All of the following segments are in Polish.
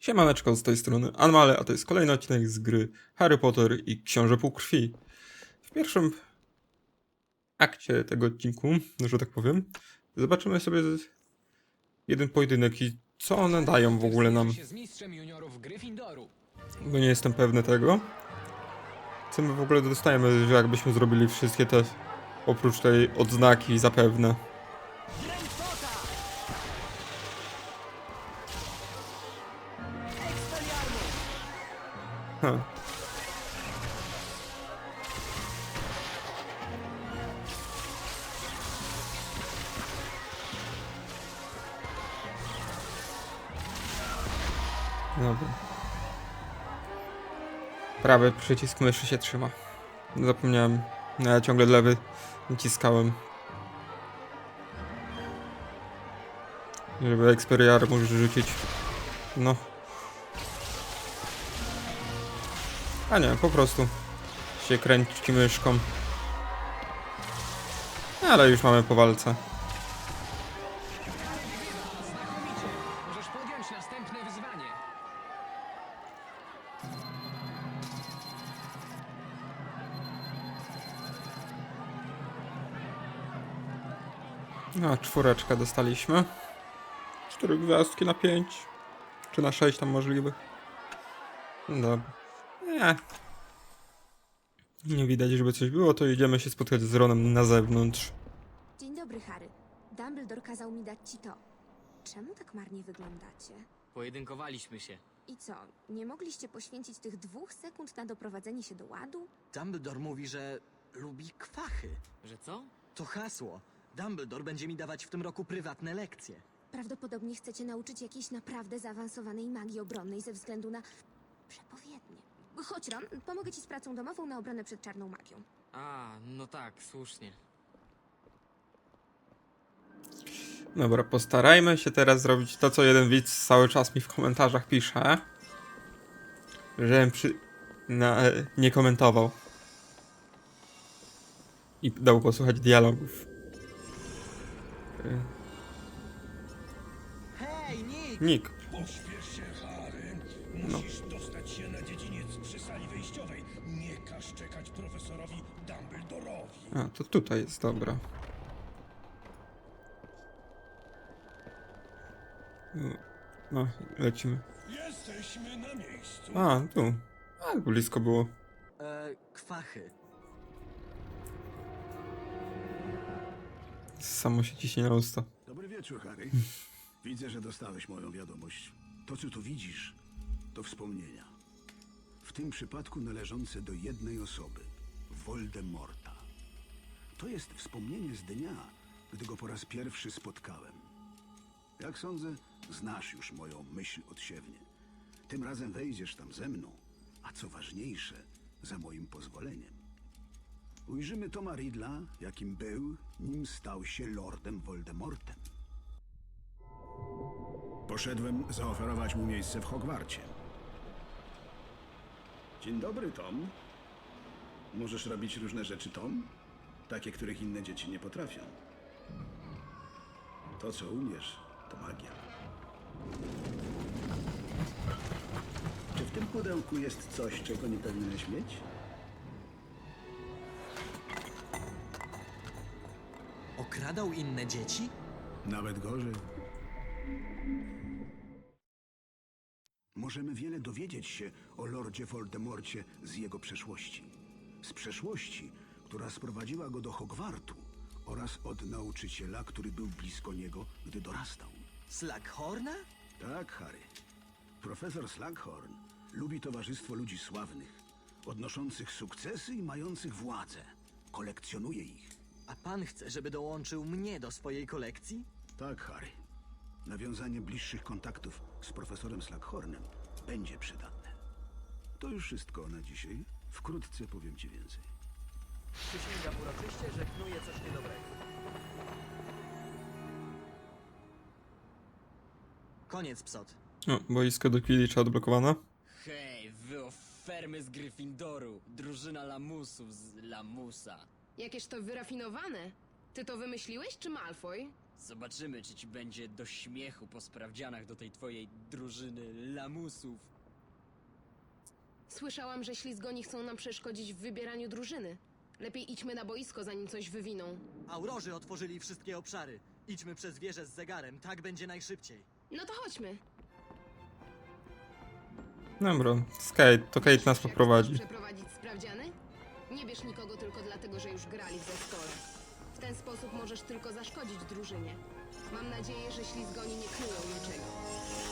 Siemaneczko z tej strony Anmale, a to jest kolejny odcinek z gry Harry Potter i Książę Półkrwi. W pierwszym akcie tego odcinku, że tak powiem, zobaczymy sobie jeden pojedynek i co one dają w ogóle nam, bo nie jestem pewny tego. Co my w ogóle dostajemy, że jakbyśmy zrobili wszystkie te, oprócz tej odznaki zapewne. Ha. Dobra. Prawy przycisk myszy się trzyma. Zapomniałem. No, ja ciągle lewy naciskałem. Żeby Experiar mógł rzucić. No. A nie, po prostu się kręci myszką. Ale już mamy po walce. Możesz. No, czwóreczkę dostaliśmy. Cztery gwiazdki na pięć. Czy na sześć tam możliwych. Dobra. Nie. Nie widać, żeby coś było, to idziemy się spotkać z Ronem na zewnątrz. Dzień dobry, Harry. Dumbledore kazał mi dać ci to. Czemu tak marnie wyglądacie? Pojedynkowaliśmy się. I co, nie mogliście poświęcić tych dwóch sekund na doprowadzenie się do ładu? Dumbledore mówi, że lubi kwachy. Że co? To hasło. Dumbledore będzie mi dawać w tym roku prywatne lekcje. Prawdopodobnie chcecie nauczyć jakiejś naprawdę zaawansowanej magii obronnej ze względu na przepowiednie. Chodź, Ron, pomogę ci z pracą domową na obronę przed czarną magią. A, no tak, słusznie. Dobra, postarajmy się teraz zrobić to, co jeden widz cały czas mi w komentarzach pisze. Żebym przy... Na, e, nie komentował. I dał posłuchać dialogów. Hej, Nick! Nick. Pośpiesz się, Harry. Musisz A, to tutaj jest, dobra. No, lecimy. Jesteśmy na miejscu. A, tu. A, blisko było. E, kwachy. Samo się ciśnie na usta. Dobry wieczór, Harry. Widzę, że dostałeś moją wiadomość. To, co tu widzisz, to wspomnienia. W tym przypadku należące do jednej osoby Voldemorta. To jest wspomnienie z dnia, gdy go po raz pierwszy spotkałem. Jak sądzę, znasz już moją myśl odsiewnie. Tym razem wejdziesz tam ze mną, a co ważniejsze, za moim pozwoleniem. Ujrzymy Toma Ridla, jakim był, nim stał się Lordem Voldemortem. Poszedłem zaoferować mu miejsce w Hogwarcie. Dzień dobry, Tom. Możesz robić różne rzeczy, Tom? Takie, których inne dzieci nie potrafią. To, co umiesz, to magia. Czy w tym pudełku jest coś, czego nie powinieneś mieć? Okradał inne dzieci? Nawet gorzej. Możemy wiele dowiedzieć się o Lordzie Voldemorcie z jego przeszłości. Z przeszłości, która sprowadziła go do Hogwartu oraz od nauczyciela, który był blisko niego, gdy dorastał. Slughorna? Tak, Harry. Profesor Slughorn lubi towarzystwo ludzi sławnych, odnoszących sukcesy i mających władzę. Kolekcjonuje ich. A pan chce, żeby dołączył mnie do swojej kolekcji? Tak, Harry. Nawiązanie bliższych kontaktów z profesorem Slughornem będzie przydatne. To już wszystko na dzisiaj. Wkrótce powiem ci więcej. Przysięgam uroczyście, że knuje coś niedobrego. Koniec, psot. O, boisko do Quidditcha odblokowane. Hej, wy o fermy z Gryffindoru. Drużyna lamusów z lamusa. Jakież to wyrafinowane. Ty to wymyśliłeś, czy Malfoy? Zobaczymy, czy ci będzie do śmiechu po sprawdzianach do tej twojej drużyny lamusów. Słyszałam, że ślizgoni chcą nam przeszkodzić w wybieraniu drużyny. Lepiej idźmy na boisko, zanim coś wywiną. Aurorzy otworzyli wszystkie obszary. Idźmy przez wieżę z zegarem, tak będzie najszybciej. No to chodźmy. Dobra, Skate, to Kate nas Jak poprowadzi. chcesz przeprowadzić sprawdziany? Nie bierz nikogo tylko dlatego, że już grali w zespole. W ten sposób możesz tylko zaszkodzić drużynie. Mam nadzieję, że ślizgoni nie knują niczego.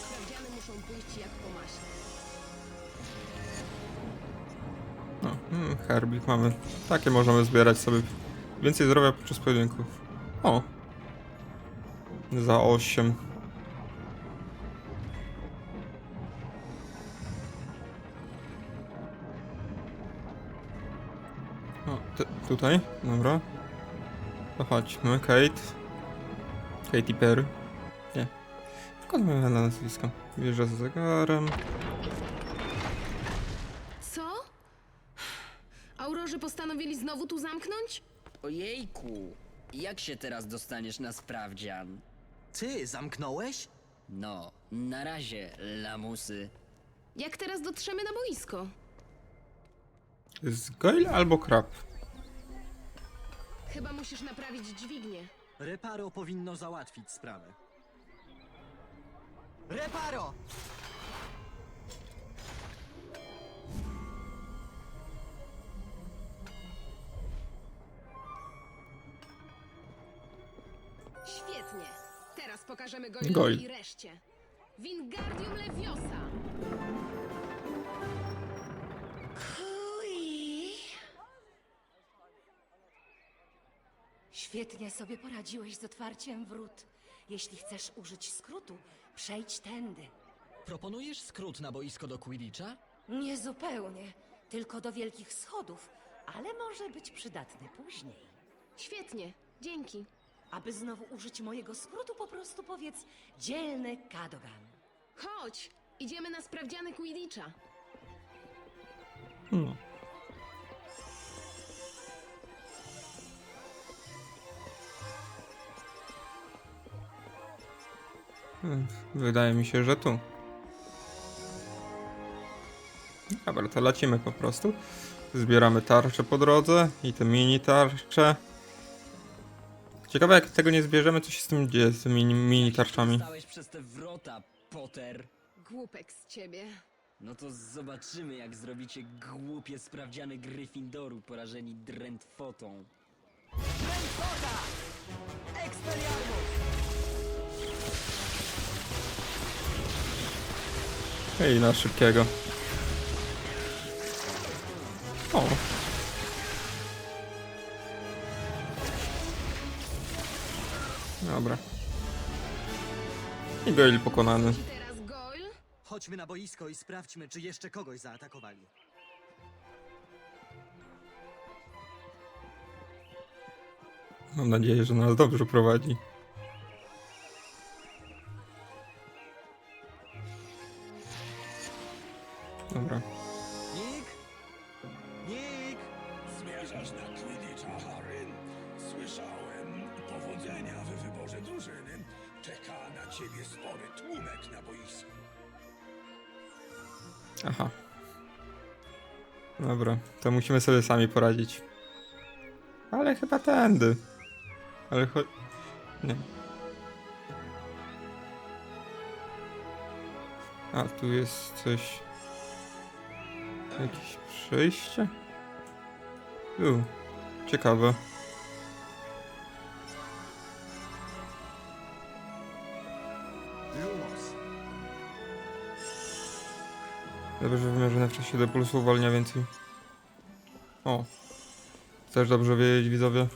Sprawdziany muszą pójść jak po maśle. No, mm, herbik mamy. Takie możemy zbierać sobie. Więcej zdrowia podczas pojedynków. O! Za 8. O, tutaj, dobra. To chodźmy, Kate. Katy Perry. Nie. Wkładamy na nazwisko. Wieża z zegarem. Co? Aurorzy postanowili znowu tu zamknąć? Ojejku, jak się teraz dostaniesz na sprawdzian? Ty zamknąłeś? No, na razie, lamusy. Jak teraz dotrzemy na boisko? Jest Goyle albo Krab? Chyba musisz naprawić dźwignię. Reparo powinno załatwić sprawę. Reparo! Pokażemy Goil. Goilowi i reszcie. Wingardium Leviosa! Świetnie sobie poradziłeś z otwarciem wrót. Jeśli chcesz użyć skrótu, przejdź tędy. Proponujesz skrót na boisko do Quidditcha? Nie zupełnie, tylko do wielkich schodów, ale może być przydatny później. Świetnie, dzięki. Aby znowu użyć mojego skrótu, po prostu powiedz dzielny Kadogan. Chodź, idziemy na sprawdziany Quidditcha. No. Hmm, Wydaje mi się, że tu. Dobra, to lecimy po prostu. Zbieramy tarcze po drodze i te mini tarcze. Ciekawe jak tego nie zbierzemy, co się z tym dzieje, z tymi mini, tarczami. Stałeś przez te wrota, Potter. Głupek z ciebie. No to zobaczymy, jak zrobicie głupie sprawdziany Gryffindoru porażeni drętwotą. Ej, na szybkiego. Dobra. I Goyle pokonany. Teraz Goyle? Chodźmy na boisko i sprawdźmy, czy jeszcze kogoś zaatakowali. Mam nadzieję, że nas dobrze prowadzi. Dobra. Musimy sobie sami poradzić. Ale chyba tędy. Ale chodź... Nie. A, tu jest coś... Jakieś przejście? U, ciekawe. Dobrze wymierzone w czasie do pulsu uwalnia więcej. O. Też dobrze wiedzieć, widzowie.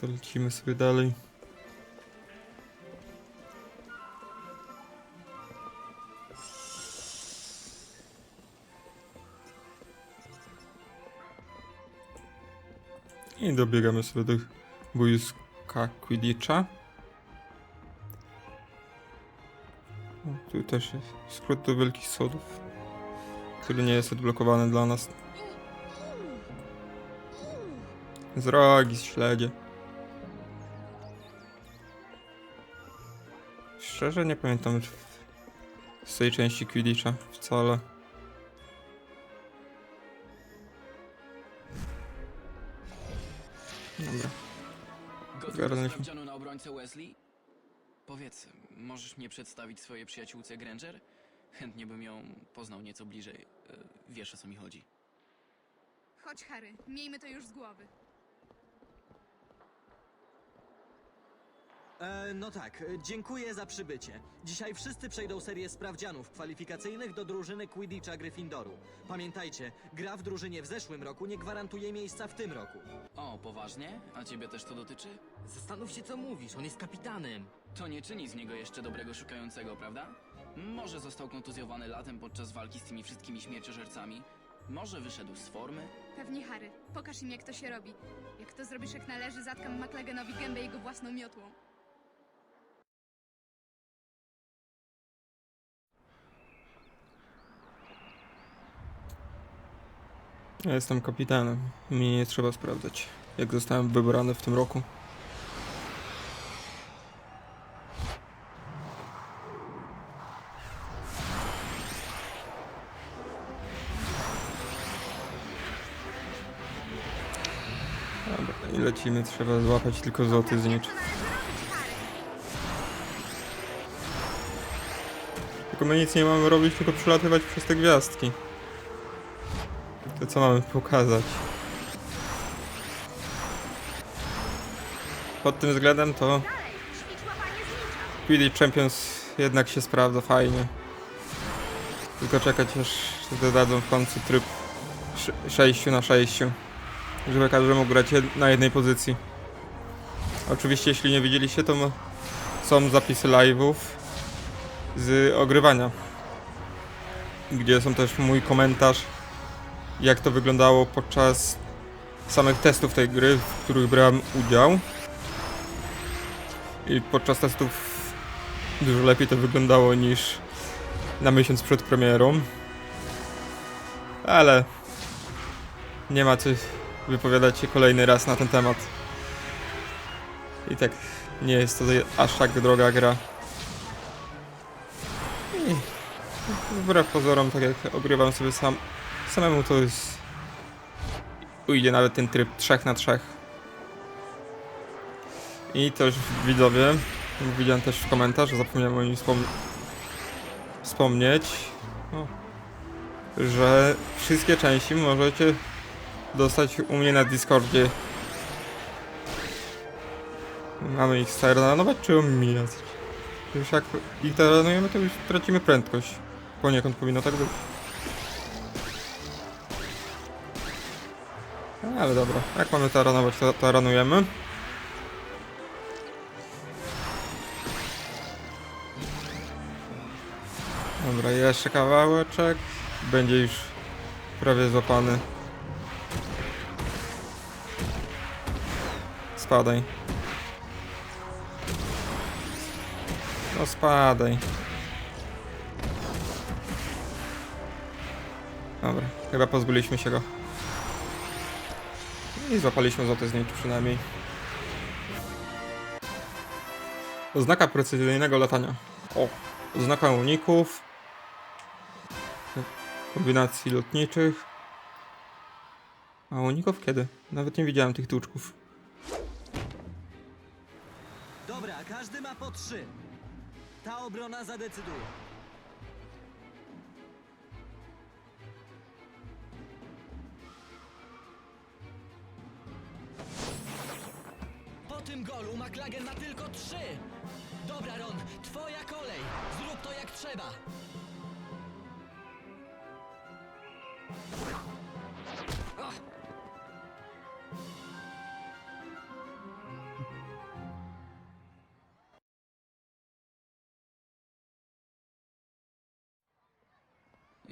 To lecimy sobie dalej. I dobiegamy sobie do boiska Quidditcha. Tu też jest skrót do wielkich sodów, który nie jest odblokowany dla nas. Z rogi, z śledzie. Szczerze nie pamiętam z tej części Quidditcha wcale. Dobra. Ogarnęliśmy. na obrońcę Wesley? Powiedz, możesz mnie przedstawić swojej przyjaciółce Granger? Chętnie bym ją poznał nieco bliżej. E, Wiesz o co mi chodzi. Chodź, Harry, miejmy to już z głowy. E, no tak, e, dziękuję za przybycie. Dzisiaj wszyscy przejdą serię sprawdzianów kwalifikacyjnych do drużyny Quidditcha Gryffindoru. Pamiętajcie, gra w drużynie w zeszłym roku nie gwarantuje miejsca w tym roku. O, poważnie? A ciebie też to dotyczy? Zastanów się, co mówisz. On jest kapitanem. To nie czyni z niego jeszcze dobrego szukającego, prawda? Może został kontuzjowany latem podczas walki z tymi wszystkimi śmierciożercami? Może wyszedł z formy? Pewnie, Harry. Pokaż im, jak to się robi. Jak to zrobisz, jak należy, zatkam McLaganowi gębę jego własną miotłą. Ja jestem kapitanem. Mi nie trzeba sprawdzać, jak zostałem wybrany w tym roku. Lecimy. Trzeba złapać tylko złoty znicz. Tylko my nic nie mamy robić, tylko przelatywać przez te gwiazdki. To co mamy pokazać? Pod tym względem to Quidditch Champions jednak się sprawdza fajnie. Tylko czekać aż dodadzą w końcu tryb 6 na 6 żeby każdy mógł grać na jednej pozycji. Oczywiście jeśli nie widzieliście to są zapisy live'ów z ogrywania gdzie są też mój komentarz jak to wyglądało podczas samych testów tej gry, w których brałem udział. I podczas testów dużo lepiej to wyglądało niż na miesiąc przed premierą. Ale nie ma co wypowiadać się kolejny raz na ten temat. I tak nie jest to aż tak droga gra. I wbrew pozorom, tak jak ogrywam sobie sam, samemu to jest... Ujdzie nawet ten tryb 3 na 3. I też widzowie, widziałem też w komentarzu, zapomniałem o nim wspom wspomnieć, o, że wszystkie części możecie dostać u mnie na Discordzie. Mamy ich staranować czy omijać? Już jak ich taranujemy, to już tracimy prędkość. Poniekąd powinno tak być. Ale dobra, jak mamy taranować, to taranujemy. Dobra, jeszcze kawałeczek. Będzie już prawie złapany. Spadaj. No spadaj. Dobra, chyba pozbyliśmy się go. I złapaliśmy złoty znicz przynajmniej. Oznaka precyzyjnego latania. O, oznaka uników. Kombinacji lotniczych. A uników kiedy? Nawet nie widziałem tych tłuczków. Każdy ma po trzy. Ta obrona zadecyduje. Po tym golu McLagan ma tylko trzy. Dobra, Ron, twoja kolej. Zrób to jak trzeba.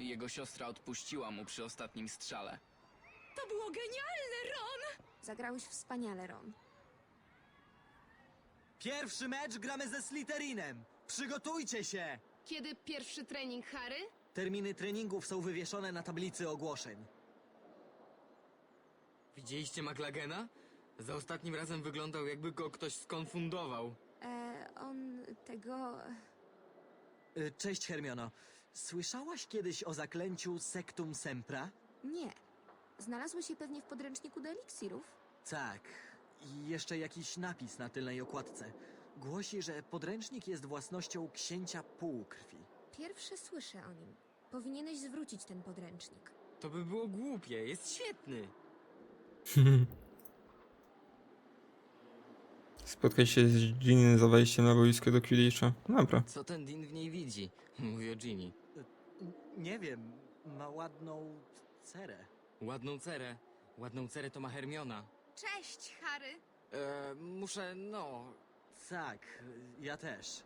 Jego siostra odpuściła mu przy ostatnim strzale. To było genialne, Ron! Zagrałeś wspaniale, Ron. Pierwszy mecz gramy ze Slytherinem. Przygotujcie się! Kiedy pierwszy trening, Harry? Terminy treningów są wywieszone na tablicy ogłoszeń. Widzieliście McLagana? Za ostatnim razem wyglądał jakby go ktoś skonfundował. E, on tego... Y, Cześć, Hermiono. Słyszałaś kiedyś o zaklęciu Sectum Sempra? Nie. Znalazły się pewnie w podręczniku do eliksirów? Tak. I jeszcze jakiś napis na tylnej okładce. Głosi, że podręcznik jest własnością księcia półkrwi. Pierwsze słyszę o nim. Powinieneś zwrócić ten podręcznik. To by było głupie, jest świetny. Spotkaj się z Ginny za wejściem na boisko do Quidditcha. Dobra. Co ten Dean w niej widzi? Mówi o Ginny. Nie wiem, ma ładną cerę. Ładną cerę. Ładną cerę to ma Hermiona. Cześć, Harry! E, muszę, no... Tak, ja też.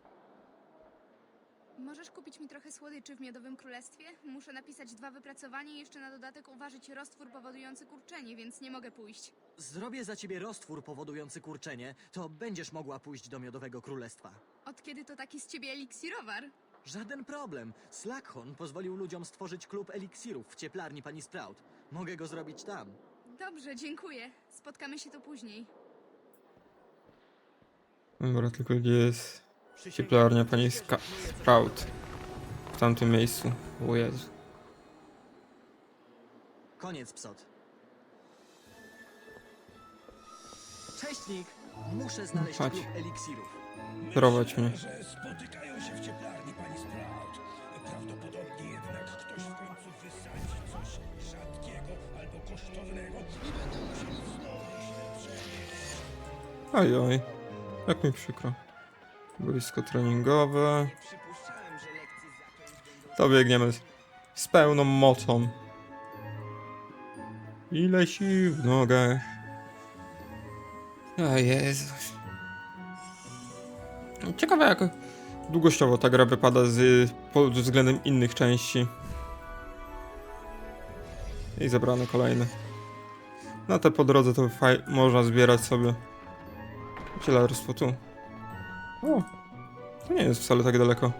Możesz kupić mi trochę słodyczy w Miodowym Królestwie? Muszę napisać dwa wypracowania i jeszcze na dodatek uważać roztwór powodujący kurczenie, więc nie mogę pójść. Zrobię za ciebie roztwór powodujący kurczenie, to będziesz mogła pójść do Miodowego Królestwa. Od kiedy to taki z ciebie eliksirowar? Żaden problem. Slackhorn pozwolił ludziom stworzyć klub eliksirów w cieplarni pani Sprout. Mogę go zrobić tam. Dobrze, dziękuję. Spotkamy się tu później. Dobra, tylko gdzie jest cieplarnia pani Ska Sprout? W tamtym miejscu. O Jezu. Koniec, psot. Cześć, Nick. Muszę znaleźć Chodź. klub eliksirów. Prowadź mnie. że spotykają się w cieplarni pani Sprout. Prawdopodobnie jednak ktoś w końcu wysadzi coś rzadkiego albo kosztownego i będą musieli znowu się przenieść. Oj, oj. Jak mi przykro. Boisko treningowe. Nie przypuszczałem, że lekcje zaklęć będą... To biegniemy z- z pełną mocą. Ile sił w nogach. O Jezu. Ciekawe jak długościowo ta gra wypada z, pod względem innych części. I zebrane kolejne. No te po drodze to faj- można zbierać sobie. Zielarstwo tu. O, to nie jest wcale tak daleko.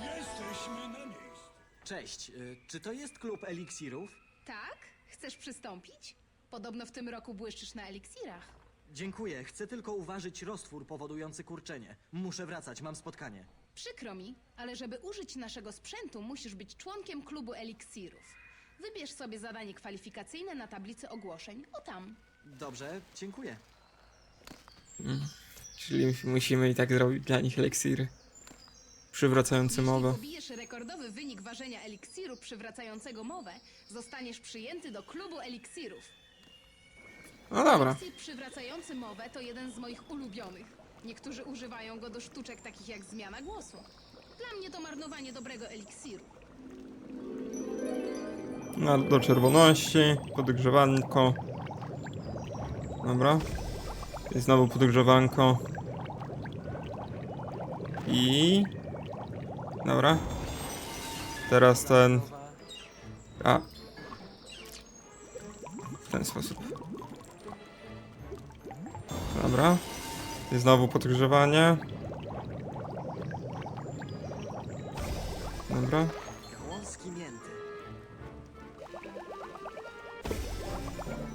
Jesteśmy na miejscu. Cześć. y, Czy to jest klub eliksirów? Tak? Chcesz przystąpić? Podobno w tym roku błyszczysz na eliksirach. Dziękuję. Chcę tylko uważać roztwór powodujący kurczenie. Muszę wracać, mam spotkanie. Przykro mi, ale żeby użyć naszego sprzętu, musisz być członkiem klubu eliksirów. Wybierz sobie zadanie kwalifikacyjne na tablicy ogłoszeń. O tam. Dobrze, dziękuję. Czyli musimy i tak zrobić dla nich eliksiry. Przywracający Jeśli mowę. pobijesz rekordowy wynik ważenia eliksiru przywracającego mowę, zostaniesz przyjęty do klubu eliksirów. No dobra. Eliksir przywracający mowę to jeden z moich ulubionych. Niektórzy używają go do sztuczek takich jak zmiana głosu. Dla mnie to marnowanie dobrego eliksiru. No, do czerwoności. Podgrzewanko. Dobra. I znowu podgrzewanko. I... Dobra. Teraz ten... A. W ten sposób. Dobra. I znowu podgrzewanie. Dobra.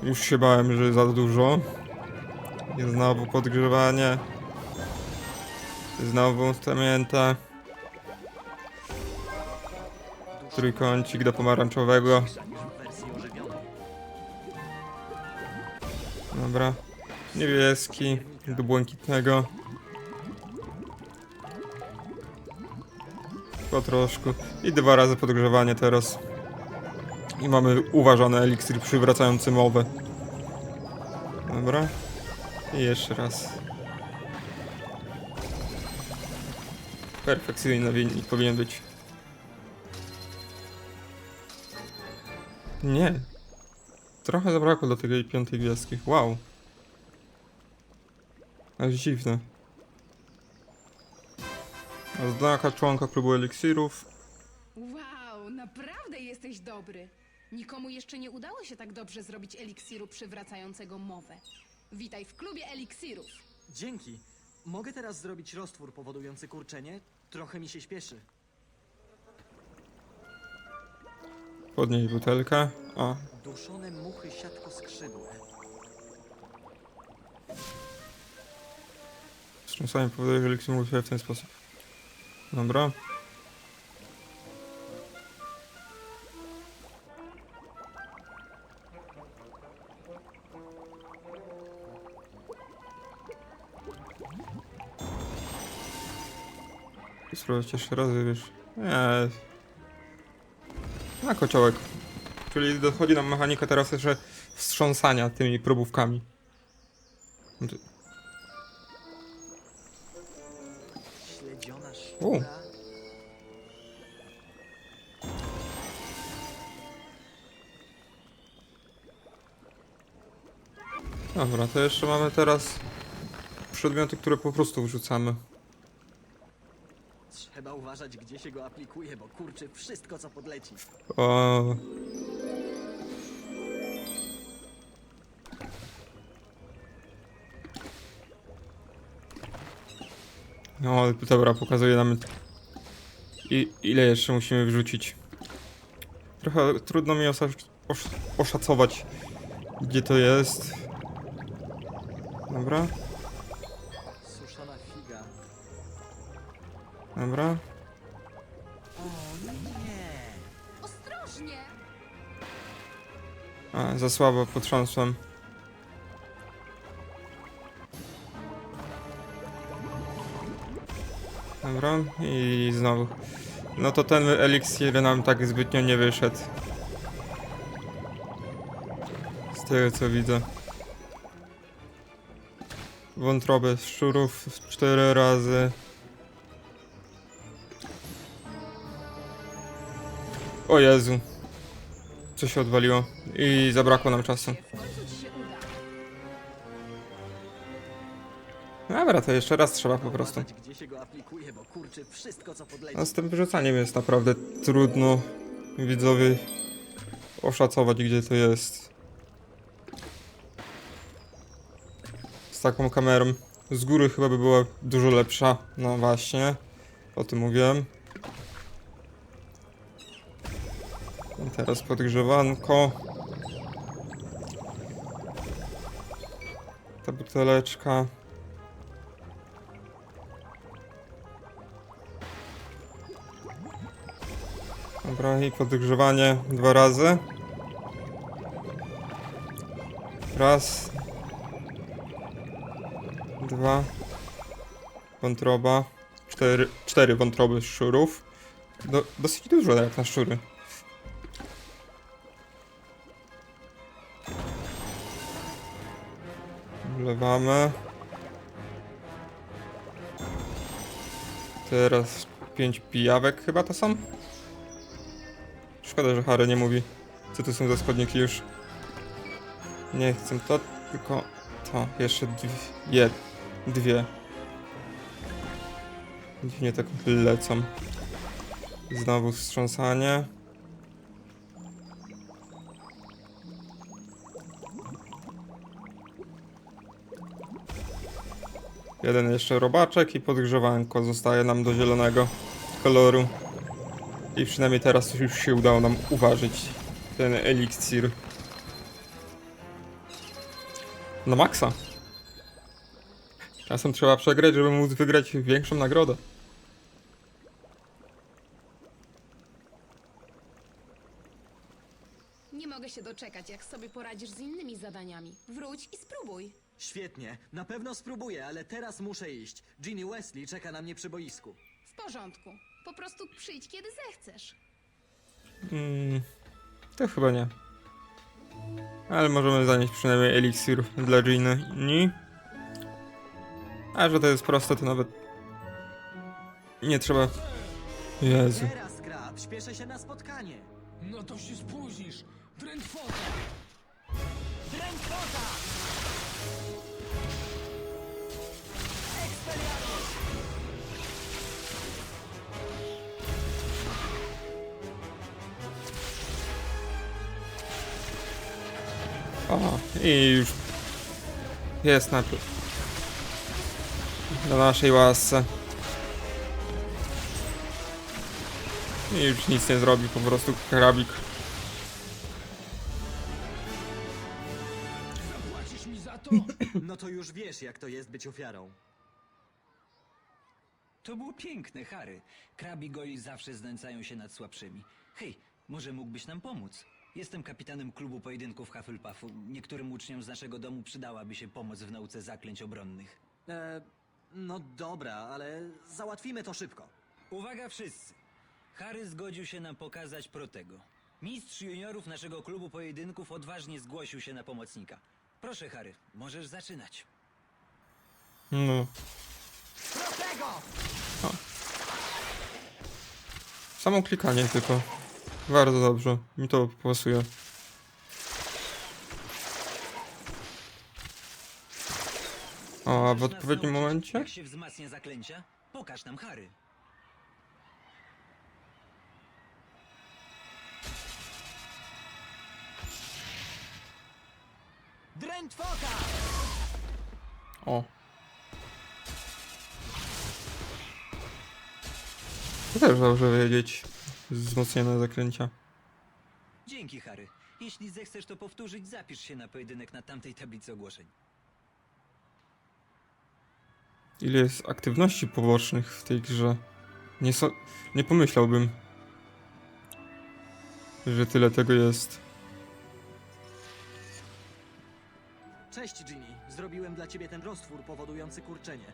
Już się bałem, że za dużo. I znowu podgrzewanie. Znowu stamięta. Trójkącik do pomarańczowego. Dobra. Niebieski do błękitnego. Po troszku. I dwa razy podgrzewanie teraz. I mamy uważany eliksir przywracający mowę. Dobra. I jeszcze raz. Perfekcyjny wynik powinien być. Nie. Trochę zabrakło do tej piątej gwiazdki. Wow. Aż dziwne. Oznaka członka klubu eliksirów. Wow, naprawdę jesteś dobry. Nikomu jeszcze nie udało się tak dobrze zrobić eliksiru przywracającego mowę. Witaj w klubie eliksirów. Dzięki. Mogę teraz zrobić roztwór powodujący kurczenie? Trochę mi się śpieszy. Podnieść butelkę. O, Duszone muchy siatko skrzydłe. Wstrząsanie powoduje, że eliksir mógł w ten sposób. Dobra. Spróbować jeszcze raz, wiesz. Nie. Na kociołek. Czyli dochodzi nam mechanika teraz jeszcze wstrząsania tymi probówkami. U. Dobra, to jeszcze mamy teraz przedmioty, które po prostu wrzucamy. Trzeba uważać, gdzie się go aplikuje, bo kurczy wszystko, co podleci. O... No, dobra, pokazuje nam i, ile jeszcze musimy wrzucić. Trochę trudno mi oszacować, gdzie to jest. Dobra, dobra. O nie! Ostrożnie! A, za słabo potrząsłem. Dobra, i znowu. No to ten eliksir nam tak zbytnio nie wyszedł. Z tego co widzę. Wątrobę szczurów cztery razy. O Jezu. Co się odwaliło? I zabrakło nam czasu. Dobra, to jeszcze raz trzeba po prostu. Uważać, gdzie się go aplikuje, bo kurczy wszystko, co podleci. No z tym wyrzucaniem jest naprawdę trudno widzowie oszacować gdzie to jest. Z taką kamerą. Z góry chyba by była dużo lepsza. No właśnie. O tym mówiłem. I teraz podgrzewanko. Ta buteleczka. I podgrzewanie dwa razy. Raz. Dwa. Wątroba. Cztery, cztery wątroby szczurów. Do, dosyć dużo jak na szczury. Wlewamy. Teraz pięć pijawek chyba to są? Szkoda, że Harry nie mówi, co to są za składniki już. Nie chcę to, tylko to. Jeszcze dwie. Dwie. Dziwnie tak lecą. Znowu wstrząsanie. Jeden jeszcze robaczek i podgrzewanko zostaje nam do zielonego koloru. I przynajmniej teraz już się udało nam uważać ten eliksir. No maksa. Czasem trzeba przegrać, żeby móc wygrać większą nagrodę. Nie mogę się doczekać, jak sobie poradzisz z innymi zadaniami. Wróć i spróbuj. Świetnie, na pewno spróbuję, ale teraz muszę iść. Ginny Wesley czeka na mnie przy boisku. W porządku. Po prostu przyjdź, kiedy zechcesz. Mm, to chyba nie. Ale możemy zanieść przynajmniej eliksir dla Ginny. A że to jest proste, to nawet nie trzeba. Jezu. Teraz, Krab, śpieszę się na spotkanie. No to się spóźnisz! Drętwota! Drętwota! O, i już jest na naprzód. Do naszej łasce. I już nic nie zrobi, po prostu karabik. Płacisz mi za to? No, no to już wiesz, jak to jest być ofiarą. To było piękne, Harry. Krabi goli zawsze znęcają się nad słabszymi. Hej, może mógłbyś nam pomóc? Jestem kapitanem klubu pojedynków Hufflepuffu. Niektórym uczniom z naszego domu przydałaby się pomoc w nauce zaklęć obronnych. E, no dobra, ale załatwimy to szybko. Uwaga wszyscy! Harry zgodził się nam pokazać Protego. Mistrz juniorów naszego klubu pojedynków odważnie zgłosił się na pomocnika. Proszę, Harry, możesz zaczynać. No. O. Samo klikanie tylko. Bardzo dobrze. Mi to pasuje. O, a w odpowiednim momencie? Jak się wzmacnia zaklęcia? Pokaż nam, Harry. Dręcz foka! O. To też dobrze wiedzieć. Wzmocnione zaklęcia. Dzięki, Harry. Jeśli zechcesz to powtórzyć, zapisz się na pojedynek na tamtej tablicy ogłoszeń. Ile jest aktywności pobocznych w tej grze? Nie, so... nie pomyślałbym, że tyle tego jest. Cześć, Ginny. Zrobiłem dla ciebie ten roztwór powodujący kurczenie.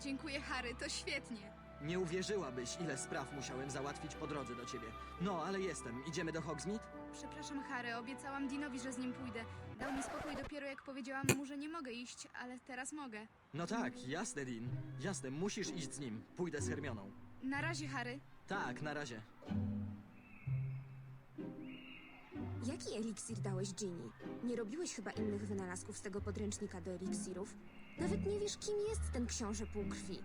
Dziękuję, Harry, to świetnie. Nie uwierzyłabyś, ile spraw musiałem załatwić po drodze do ciebie. No, ale jestem. Idziemy do Hogsmeade? Przepraszam, Harry, obiecałam Dinowi, że z nim pójdę. Dał mi spokój dopiero jak powiedziałam mu, że nie mogę iść, ale teraz mogę. No tak, jasne, Dean. Jasne, musisz iść z nim. Pójdę z Hermioną. Na razie, Harry. Tak, na razie. Jaki eliksir dałeś Ginny? Nie robiłeś chyba innych wynalazków z tego podręcznika do eliksirów? Nawet nie wiesz, kim jest ten książę półkrwi.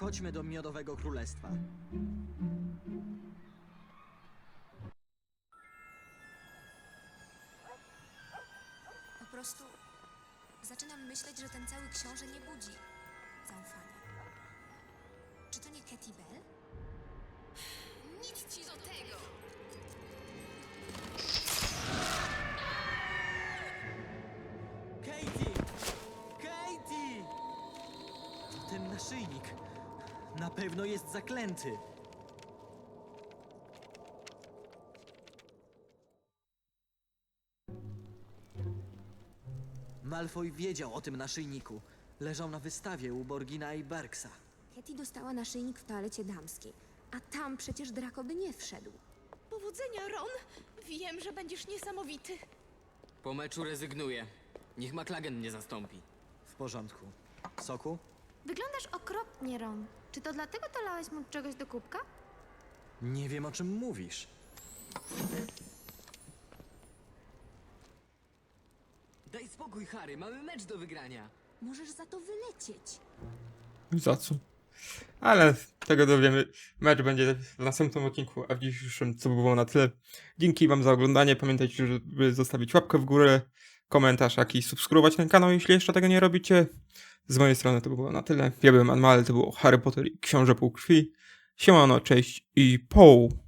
Chodźmy do Miodowego Królestwa. Po prostu zaczynam myśleć, że ten cały książę nie budzi zaufania. Czy to nie Katy Bell? Pewno jest zaklęty. Malfoy wiedział o tym naszyjniku. Leżał na wystawie u Borgina i Berksa. Katy dostała naszyjnik w toalecie damskiej, a tam przecież Draco by nie wszedł. Powodzenia, Ron! Wiem, że będziesz niesamowity. Po meczu rezygnuję. Niech McLagan mnie zastąpi. W porządku. Soku? Wyglądasz okropnie, Ron. Czy to dlatego dolałeś mu czegoś do kubka? Nie wiem o czym mówisz. Daj spokój, Harry, mamy mecz do wygrania. Możesz za to wylecieć. Za co? Ale tego dowiemy. Mecz będzie w następnym odcinku, a w dzisiejszym to było na tyle. Dzięki wam za oglądanie. Pamiętajcie, żeby zostawić łapkę w górę, komentarz, jak i subskrybować ten kanał, jeśli jeszcze tego nie robicie. Z mojej strony to było na tyle. Ja byłem Anmal, to było Harry Potter i Książę Półkrwi. Siemano, cześć i poł!